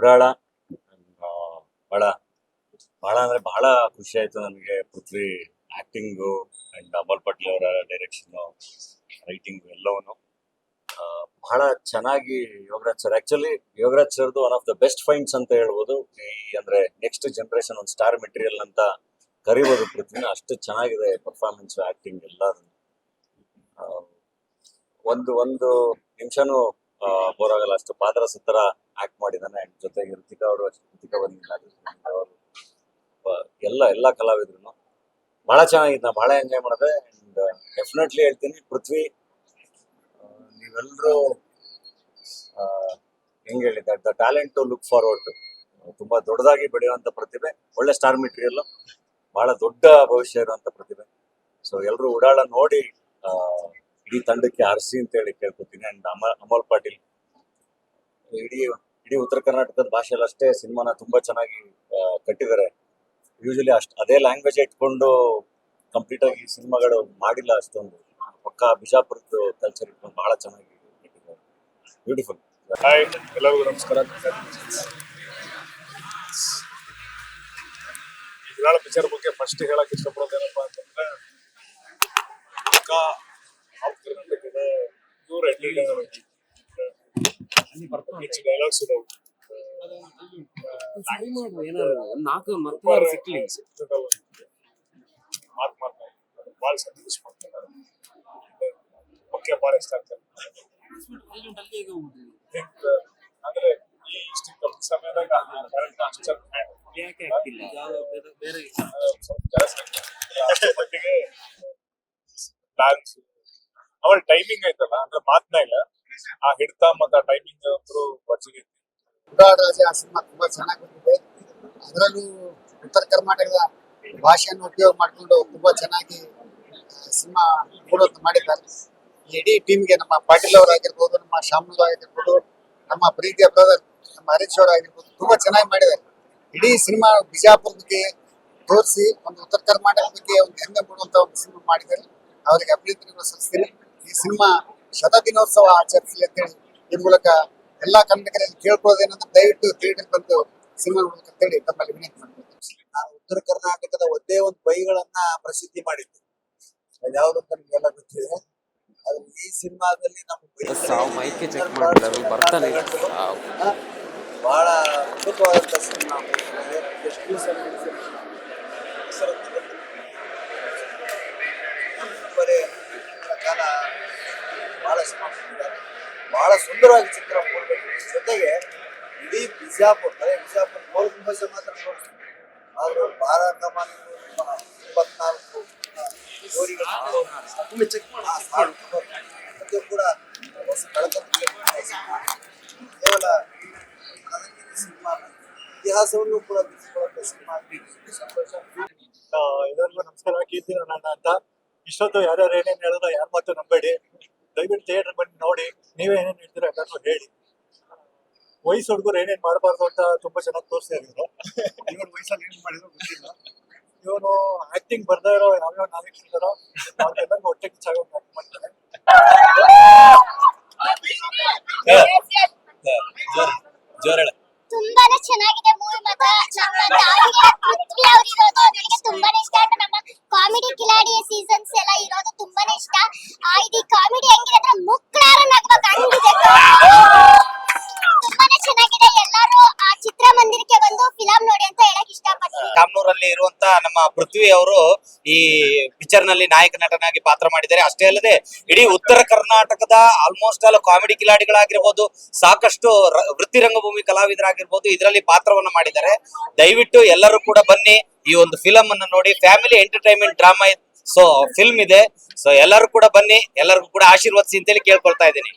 ಉಡಾಳ ಬಹಳ ಬಹಳ ಅಂದ್ರೆ ಬಹಳ ಖುಷಿ ಆಯ್ತು ನನಗೆ ಪೃಥ್ವಿ ಆಕ್ಟಿಂಗು ಅಂಡ್ ಅಮಲ್ ಪಟ್ಲ್ ಅವರ ಡೈರೆಕ್ಷನ್ ರೈಟಿಂಗ್ ಎಲ್ಲವನ್ನು ಬಹಳ ಚೆನ್ನಾಗಿ ಯೋಗರಾಜ್ ಸರ್ ಆಕ್ಚುಲಿ ಯೋಗರಾಜ್ ಸರ್ದು one of the best finds ಅಂತ ಹೇಳ್ಬೋದು. ಈ ಅಂದ್ರೆ ನೆಕ್ಸ್ಟ್ ಜನರೇಷನ್ ಒಂದು ಸ್ಟಾರ್ ಮೆಟೀರಿಯಲ್ ಅಂತ ಕರಿಬೋದು ಪೃಥ್ವಿನ. ಅಷ್ಟು ಚೆನ್ನಾಗಿದೆ ಪರ್ಫಾರ್ಮೆನ್ಸ್ ಆಕ್ಟಿಂಗ್ ಎಲ್ಲ ಒಂದು ಒಂದು ನಿಮಿಷನೂ ಬೋರ್ ಆಗಲ್ಲ ಅಷ್ಟು ಪಾತ್ರ ಸುತ್ತರ ಆಕ್ಟ್ ಮಾಡಿದಾನೆ ಅಂಡ್ ಜೊತೆಗೆ ಋತಿಕಾ ಅವರು ಅಷ್ಟು ಋತಿಕಾ ಬಂದಿಲ್ಲ ಅವರು ಎಲ್ಲ ಎಲ್ಲ ಕಲಾವಿದ್ರು ಬಹಳ ಚೆನ್ನಾಗಿತ್ತು. ನಾ ಬಹಳ ಎಂಜಾಯ್ ಮಾಡಿದೆ ಅಂಡ್ ಡೆಫಿನೆಟ್ಲಿ ಹೇಳ್ತೀನಿ. ಪೃಥ್ವಿ ನೀವೆಲ್ಲರೂ ಹೆಂಗೆ ಹೇಳಿ, the talent to look forward ತುಂಬಾ ದೊಡ್ಡದಾಗಿ ಬೆಳೆಯುವಂತ ಪ್ರತಿಭೆ, ಒಳ್ಳೆ ಸ್ಟಾರ್ ಮೆಟೀರಿಯಲ್ ಬಹಳ ದೊಡ್ಡ ಭವಿಷ್ಯ ಇರುವಂತ ಪ್ರತಿಭೆ. ಸೊ ಎಲ್ಲರೂ ಉಡಾಳ ನೋಡಿ ಇಡೀ ತಂಡಕ್ಕೆ ಅರ್ಸಿ ಅಂತ ಹೇಳಿ ಕೇಳ್ಕೊತೀನಿ. ಅಂಡ್ ಅಮ, ಅಮೋಲ್ ಪಾಟೀಲ್, ಇಡೀ ಇಡೀ ಉತ್ತರ ಕರ್ನಾಟಕದ ಭಾಷೆಯಲ್ಲಿ ಅಷ್ಟೇ ಸಿನಿಮಾನ ತುಂಬಾ ಚೆನ್ನಾಗಿ ಕಟ್ಟಿದ್ದಾರೆ. ಯೂಶಲಿ ಅಷ್ಟು, ಅದೇ ಲ್ಯಾಂಗ್ವೇಜ್ ಇಟ್ಕೊಂಡು ಕಂಪ್ಲೀಟ್ ಆಗಿ ಸಿನಿಮಾಗಳು ಮಾಡಿಲ್ಲ ಅಷ್ಟೊಂದು. ಪಕ್ಕ ಬಿಜಾಪುರದ ಕಲ್ಚರ್ ಇಟ್ಕೊಂಡು ಬಹಳ ಚೆನ್ನಾಗಿ ಕಟ್ಟಿದ್ದಾರೆ. ಬ್ಯೂಟಿಫುಲ್ ಹಾಯ್ ಎಲ್ಲರಿಗೂ ನಮಸ್ಕಾರ. ವಿರಾಳ ಪಿಕ್ಚರ್ ಬಗ್ಗೆ ಫಸ್ಟ್ ಹೇಳಕ್ ಇಷ್ಟಪಡೋದೇನಪ್ಪ ಅಂತಂದ್ರೆ, ಪಕ್ಕ ಆಫ್ ಕರ್ನಾಟಕದ ಪ್ಯೂರ್ ಎಂಟರ್ಟೈನರ್ ಹೆಚ್ಚು ಡೈಲಾಗ್ಸ್ ಇದಾವೆ ನಾಲ್ಕು ಮತ್ತೆ ಸಿಕ್ಲಿ ಮಾತು ಮಾತಾಡಿ ಭಾಳ ಸಂತೋಷ ಮಾಡ್ತಾರೆ ಮುಖ್ಯ ಭಾಳ ಇಷ್ಟ ಆಗ್ತಾರೆ Think, ಅಂದ್ರೆ ಈ ಇಷ್ಟು ಕಮ್ಮಿ ಸಮಯದಾಗ ಕರೆಕ್ಟ್ ಅಷ್ಟು ಯಾಕೆ ಆಗ್ತಿಲ್ಲ ಬೇರೆ ಸ್ವಲ್ಪ ಜಾಸ್ತಿ ಅಷ್ಟೇ ಮಟ್ಟಿಗೆ ಡಾನ್ಸ್ ಅವಳ ಟೈಮಿಂಗ್ ಐತಲ್ಲ ಅಂದ್ರೆ ಮಾತ್ನಾಗ ಆ ಹಿಡಿತ ಮತ್ತ ಆ ಟೈಮಿಂಗ್ ಅಂತೂ ರಾಜ ಆ ಸಿನಿಮಾ ತುಂಬಾ ಚೆನ್ನಾಗಿ ಬಂದಿದೆ ಅದರಲ್ಲೂ ಉತ್ತರ ಕರ್ನಾಟಕದ ಭಾಷೆಯನ್ನು ಉಪಯೋಗ ಮಾಡಿಕೊಂಡು ತುಂಬಾ ಚೆನ್ನಾಗಿ ಸಿನಿಮಾ ಕೊಡೋದು ಮಾಡಿದ್ದಾರೆ. ಇಡೀ ಟೀಮ್ಗೆ ನಮ್ಮ ಪಾಟೀಲ್ ಅವರಾಗಿರ್ಬೋದು ನಮ್ಮ ಶಾಮುಲ್ ಆಗಿರ್ಬೋದು, ನಮ್ಮ ಪ್ರೀತಿಯ ಬ್ರದರ್ ನಮ್ಮ ಹರೀಶ್ ಅವರು ಆಗಿರ್ಬೋದು, ತುಂಬಾ ಚೆನ್ನಾಗಿ ಮಾಡಿದ್ದಾರೆ. ಇಡೀ ಸಿನಿಮಾ ಬಿಜಾಪುರ ಬಗ್ಗೆ ತೋರಿಸಿ, ಒಂದು ಉತ್ತರ ಕರ್ನಾಟಕ ಒಂದು ಹೆಮ್ಮೆ ಕೊಡುವಂತ ಒಂದು ಸಿನಿಮಾ ಮಾಡಿದ್ದಾರೆ. ಅವರಿಗೆ ಅಭಿನಂದನೆಗಳು ಸಲ್ಲಿಸ್ತೀನಿ. ಈ ಸಿನಿಮಾ ಶತ ದಿನೋತ್ಸವ ಆಚರಿಸಲಿ ಅಂತೇಳಿ ಈ ಮೂಲಕ ಎಲ್ಲಾ ಕನ್ನಡಿಗರಲ್ಲಿ ಕೇಳ್ಕೊಳ್ಳೋದೇನಂದ್ರೆ ದಯವಿಟ್ಟು ಥಿಯೇಟರ್ ಬಂದು ಸಿನಿಮಾ ನೋಡ್ಬೇಕಂತೇಳಿ ತಮ್ಮಲ್ಲಿ ವಿನಂತಿ ಮಾಡ್ತೀನಿ ನಾನು ಉತ್ತರ ಕರ್ನಾಟಕದ ಒಂದೇ ಒಂದು ಬೈಗಳನ್ನ ಪ್ರಸಿದ್ಧಿ ಮಾಡಿದ್ದೆ. ಯಾವ್ದು ಅಂತ ನಿಮ್ಗೆಲ್ಲ ಗೊತ್ತಿದೆ. ಅದು ಈ ಸಿನಿಮಾದಲ್ಲಿ ನಮ್ಮ ಬೈ- ಸಾವು ಮೈಕೆ ಚೆಕ್ ಬರ್ತಾನೆ ಬಹಳ ಅದ್ಭುತವಾದಂತ ಸಿನಿಮಾ ಎಷ್ಟು ಬಹಳ ಸುಂದರವಾಗಿ ಚಿತ್ರ ಮೂಡಬೇಕು. ಜೊತೆಗೆ ಇಡೀ ಬಿಜಾಪುರ ಅದೇ ಬಿಜಾಪುರ ಗೋಲ್ ಗುಂಬಜ್ ಮಾತ್ರ ನೋಡ್ತೀವಿ ಆದ್ರೂ ಭಾರತ ಇಪ್ಪತ್ನಾಲ್ಕು ಕೂಡ ಕೇವಲ ಸಿನಿಮಾ ಇತಿಹಾಸವನ್ನು ಕೂಡ ತಿಳಿಸಿಕೊಳ್ಳುವಂತ ಸಿನಿಮಾ ಎಲ್ಲರಿಗೂ ನಮಸ್ಕಾರ. ಕೀರ್ತಿ ನನ್ನ ಅಂತ. ಇಷ್ಟೊತ್ತು ಯಾರ್ಯಾರು ಏನೇನು ಹೇಳೋದು ಯಾರ ಮಾತು ನಂಬೇಡಿ. ದಯವಿಟ್ಟು ಥಿಯೇಟರ್ ಬಂದು ನೋಡಿ. ನೀವೇ ಏನೇನು ಹೇಳ್ತೀರಾ ಎಲ್ಲರೂ ಹೇಳಿ. ವಯಸ್ಸು ಹುಡುಗರು ಏನೇನು ಮಾಡಬಾರ್ದು ಅಂತ ತುಂಬಾ ಚೆನ್ನಾಗಿ ತೋರಿಸ್ತಾ ಇದ್ರು ಇವನು ವಯಸ್ಸಲ್ಲಿ ಏನು ಮಾಡಿದ್ರು ಗೊತ್ತಿಲ್ಲ. ಇವನು ಆಕ್ಟಿಂಗ್ ಬರ್ತಾ ಇರೋ ಯಾವ್ಯಾವ ನಾಯಕ ಇದ್ದಾರೋ ಅವ್ರಿಗೆಲ್ಲರಿಗೂ ಹೊಟ್ಟೆ ಕಿಚ್ಚಾಗಿ ಆಕ್ಟ್ ಮಾಡ್ತಾರೆ. ತುಂಬಾನೇ ಚೆನ್ನಾಗಿದೆ ಮೂವಿ ಮಾತ್ರ ನಮ್ಮ ತಾಯಿಗೆ ಪೃಥ್ವಿ ಅವ್ರು ಇರೋದು ನನಗೆ ತುಂಬಾನೇ ಇಷ್ಟ. ಆಯ್ತು ನಮ್ಮ ಕಾಮಿಡಿ ಕಿಲಾಡಿ ಸೀಸನ್ಸ್ ಎಲ್ಲ ಇರೋದು ತುಂಬಾನೇ ಇಷ್ಟ. ಇರುವಂತ ನಮ್ಮ ಪೃಥ್ವಿ ಅವರು ಈ ಪಿಕ್ಚರ್ನಲ್ಲಿ ನಾಯಕ ನಟನಾಗಿ ಪಾತ್ರ ಮಾಡಿದ್ದಾರೆ. ಅಷ್ಟೇ ಅಲ್ಲದೆ, ಇಡೀ ಉತ್ತರ ಕರ್ನಾಟಕದ ಆಲ್ಮೋಸ್ಟ್ ಆಲ್ ಕಾಮಿಡಿ ಕಿಲಾಡಿಗಳಾಗಿರ್ಬೋದು, ಸಾಕಷ್ಟು ವೃತ್ತಿ ರಂಗಭೂಮಿ ಕಲಾವಿದರಾಗಿರ್ಬೋದು, ಇದರಲ್ಲಿ ಪಾತ್ರವನ್ನ ಮಾಡಿದ್ದಾರೆ. ದಯವಿಟ್ಟು ಎಲ್ಲರೂ ಕೂಡ ಬನ್ನಿ, ಈ ಒಂದು ಫಿಲಂ ಅನ್ನು ನೋಡಿ. Family entertainment drama so film ಇದೆ. ಸೊ ಎಲ್ಲರೂ ಕೂಡ ಬನ್ನಿ, ಎಲ್ಲರಿಗೂ ಕೂಡ ಆಶೀರ್ವದಿಸಿ ಅಂತೇಳಿ ಕೇಳ್ಕೊಳ್ತಾ ಇದ್ದೀನಿ.